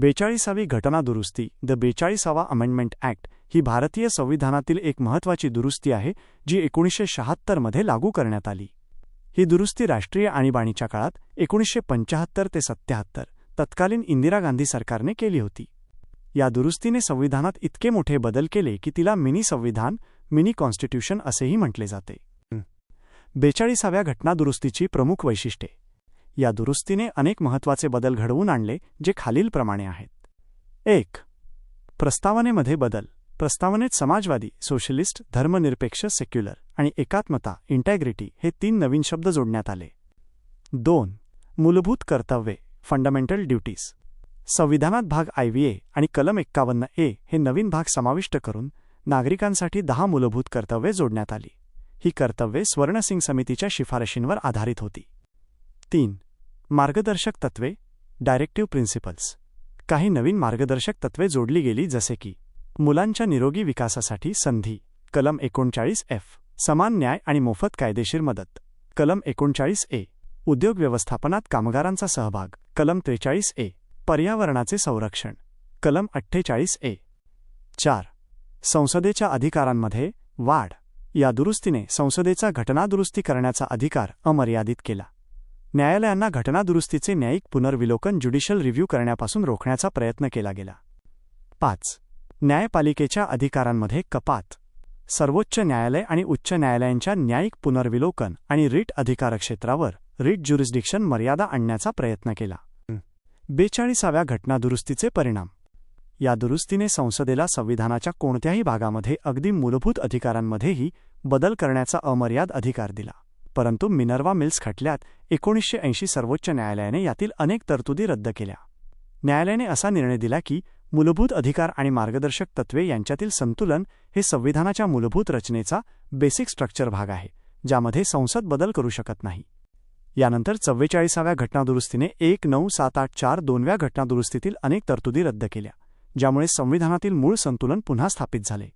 बेचाळीसावी घटना दुरुस्ती द बेचाळीसावा अमेंडमेंट ॲक्ट ही भारतीय संविधानातील एक महत्त्वाची दुरुस्ती आहे जी एकोणीसशे शहात्तरमध्ये लागू करण्यात आली. ही दुरुस्ती राष्ट्रीय आणीबाणीच्या काळात एकोणीसशे पंचाहत्तर ते सत्याहत्तर तत्कालीन इंदिरा गांधी सरकारने केली होती. या दुरुस्तीने संविधानात इतके मोठे बदल केले की तिला मिनी संविधान मिनी कॉन्स्टिट्यूशन असेही म्हटले जाते. बेचाळीसाव्या घटनादुरुस्तीची प्रमुख वैशिष्ट्ये. या दुरुस्तीने अनेक महत्त्वाचे बदल घडवून आणले जे खालीलप्रमाणे आहेत. एक. प्रस्तावनेमध्ये बदल. प्रस्तावनेत समाजवादी सोशलिस्ट धर्मनिरपेक्ष सेक्युलर आणि एकात्मता इंटॅग्रिटी हे तीन नवीन शब्द जोडण्यात आले. दोन. मूलभूत कर्तव्ये फंडामेंटल ड्युटीज. संविधानात भाग आयव्हीए आणि कलम एक्कावन्न ए हे नवीन भाग समाविष्ट करून नागरिकांसाठी दहा मूलभूत कर्तव्ये जोडण्यात आली. ही कर्तव्ये स्वर्णसिंग समितीच्या शिफारशींवर आधारित होती. तीन. मार्गदर्शक तत्वे डायरेक्टिव्ह प्रिन्सिपल्स काही नवीन मार्गदर्शक तत्वे जोडली गेली जसे की मुलांच्या निरोगी विकासासाठी संधी. कलम एकोणचाळीस एफ समान न्याय आणि मोफत कायदेशीर मदत. कलम एकोणचाळीस ए उद्योग व्यवस्थापनात कामगारांचा सहभाग. कलम त्रेचाळीस ए पर्यावरणाचे संरक्षण. कलम अठ्ठेचाळीस ए चार. संसदेच्या अधिकारांमध्ये वाढ. या दुरुस्तीने संसदेचा घटनादुरुस्ती करण्याचा अधिकार अमर्यादित केला. न्यायालयांना घटनादुरुस्तीचे न्यायिक पुनर्विलोकन ज्युडिशियल रिव्ह्यू करण्यापासून रोखण्याचा प्रयत्न केला गेला. पाच. न्यायपालिकेच्या अधिकारांमध्ये कपात. सर्वोच्च न्यायालय आणि उच्च न्यायालयांच्या न्यायिक पुनर्विलोकन आणि रिट अधिकारक्षेत्रावर रिट ज्युरिस्डिक्शन मर्यादा आणण्याचा प्रयत्न केला. बेचाळीसाव्या घटनादुरुस्तीचे परिणाम. या दुरुस्तीने संसदेला संविधानाच्या कोणत्याही भागामध्ये अगदी मूलभूत अधिकारांमध्येही बदल करण्याचा अमर्याद अधिकार दिला. परंतु मिनर्वा मिल्स खटल्यात एकोणीसशे ऐंशी सर्वोच्च न्यायालयाने यातील अनेक तरतुदी रद्द केल्या. न्यायालयाने असा निर्णय दिला की मूलभूत अधिकार आणि मार्गदर्शक तत्वे यांच्यातील संतुलन हे संविधानाच्या मूलभूत रचनेचा बेसिक स्ट्रक्चर भाग आहे ज्यामध्ये संसद बदल करू शकत नाही. यानंतर चव्वेचाळीसाव्या घटनादुरुस्तीने एक नऊ सात आठ चार दोनव्या घटनादुरुस्तीतील अनेक तरतुदी रद्द केल्या ज्यामुळे संविधानातील मूळ संतुलन पुन्हा स्थापित झाले.